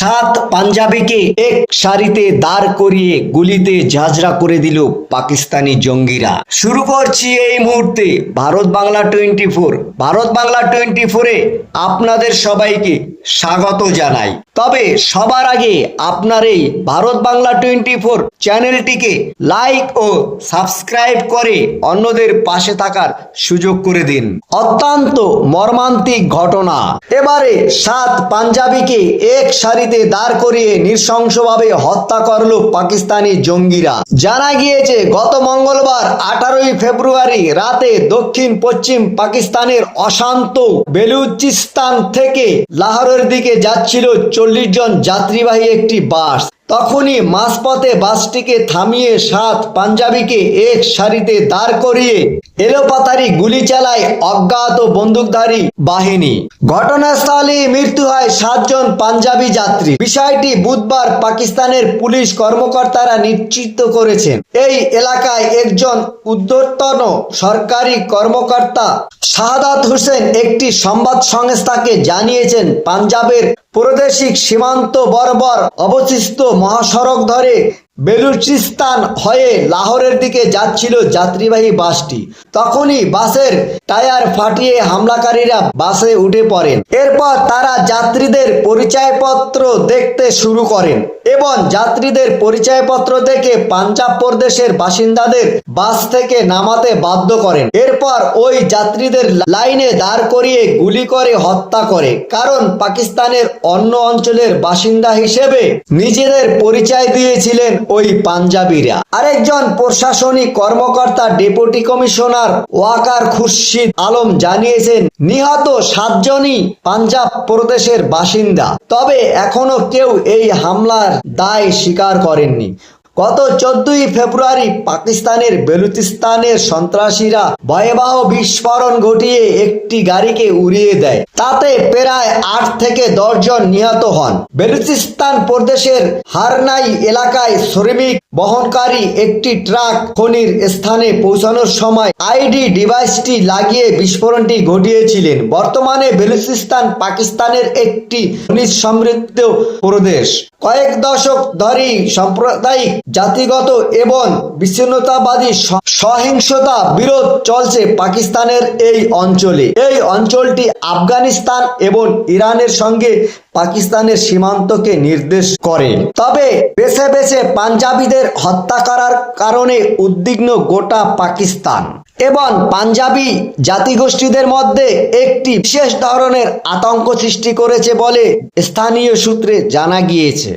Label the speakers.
Speaker 1: সাত পাঞ্জাবিকে এক সারিতে দাঁড় করিয়ে গুলিতে ঝাঁঝরা করে দিল পাকিস্তানি জঙ্গিরা। শুরু করছি এই মুহূর্তে Bharat Bangla twenty four. Bharat Bangla twenty ফোরে আপনাদের সবাইকে স্বাগত জানাই। তবে সবার আগে আপনার এই ভারত বাংলা টোয়েন্টি ফোর চ্যানেলটিকে লাইক ও সাবস্ক্রাইব করে অন্যদের পাশে থাকার সুযোগ করে দিন। অত্যন্ত মর্মান্তিক ঘটনা। এবারে সাত পাঞ্জাবিকে এক সারিতে দাঁড় করিয়ে নৃশংসভাবে হত্যা করল পাকিস্তানি জঙ্গিরা। জানা গিয়েছে, গত মঙ্গলবার আঠারোই ফেব্রুয়ারি রাতে দক্ষিণ পশ্চিম পাকিস্তানের অশান্ত বেলুচিস্তান থেকে লাহোরের দিকে যাচ্ছিল চল্লিশ জন যাত্রীবাহী একটি বাস। তখনই মাঝপথে বাসটিকে থামিয়ে সাত পাঞ্জাবিকে এক সারিতে দাঁড় করিয়ে এলোপাতারি গুলি চালায় অজ্ঞাত বন্দুকধারী বাহিনী। ঘটনাস্থলে মৃত্যু হয় সাতজন পাঞ্জাবি যাত্রী। বিষয়টি বুধবার পাকিস্তানের পুলিশ কর্মকর্তারা নিশ্চিত করেছেন। এই এলাকায় একজন উদ্ধর্তন সরকারি কর্মকর্তা শাহাদাত হোসেন একটি সংবাদ সংস্থাকে জানিয়েছেন, পাঞ্জাবের প্রাদেশিক সীমান্ত বরাবর অবশিষ্ট মহাসড়ক ধরে বেলুচিস্তান হয়ে লাহোরের দিকে যাচ্ছিল যাত্রীবাহী বাসটি। তখনই বাসের টায়ার ফাটিয়ে হামলাকারীরা বাসে উঠে পড়েন। এরপর তারা যাত্রীদের পরিচয়পত্র দেখতে শুরু করেন এবং যাত্রীদের পরিচয়পত্র দেখে পাঞ্জাব প্রদেশের বাসিন্দাদের বাস থেকে নামাতে বাধ্য করেন। এরপর ওই যাত্রীদের লাইনে দাঁড় করিয়ে গুলি করে হত্যা করে। কারণ পাকিস্তানের অন্য অঞ্চলের বাসিন্দা হিসেবে নিজেদের পরিচয় দিয়েছিলেন ওই পাঞ্জাবিরা। আরেকজন প্রশাসনিক কর্মকর্তা, ডেপুটি কমিশনার ওয়াকার খুরশিদ আলম জানিয়েছেন, নিহত সাতজনই পাঞ্জাব প্রদেশের বাসিন্দা। তবে এখনও কেউ এই হামলার দায় স্বীকার করেননি। গত চোদ্দই ফেব্রুয়ারি পাকিস্তানের বেলুচিস্তানের সন্ত্রাসীরা ভয়াবহ বিস্ফোরণ ঘটিয়ে একটি গাড়িকে উড়িয়ে দেয়। তাতে প্রায় আট থেকে দশ জন নিহত হন। বেলুচিস্তান প্রদেশের হারনাই এলাকায় শ্রমিক বহনকারী একটি ট্রাক খনির স্থানে পৌঁছানোর সময় আইডি ডিভাইসটি লাগিয়ে বিস্ফোরণটি ঘটিয়েছিলেন। বর্তমানে বেলুচিস্তান পাকিস্তানের একটি খনিজ সমৃদ্ধ প্রদেশ। কয়েক দশক ধরেই সাম্প্রদায়িক জাতিগত এবং বিচ্ছিন্নতাবাদী সহিংসতা বিরোধ চলছে পাকিস্তানের এই অঞ্চলে। এই অঞ্চলটি আফগানিস্তান এবং ইরানের সঙ্গে পাকিস্তানের সীমান্তকে নির্দেশ করে। তবে বেছে বেছে পাঞ্জাবিদের হত্যা করার কারণে উদ্বিগ্ন গোটা পাকিস্তান এবং পাঞ্জাবি জাতিগোষ্ঠীদের মধ্যে একটি বিশেষ ধরনের আতঙ্ক সৃষ্টি করেছে বলে স্থানীয় সূত্রে জানা গিয়েছে।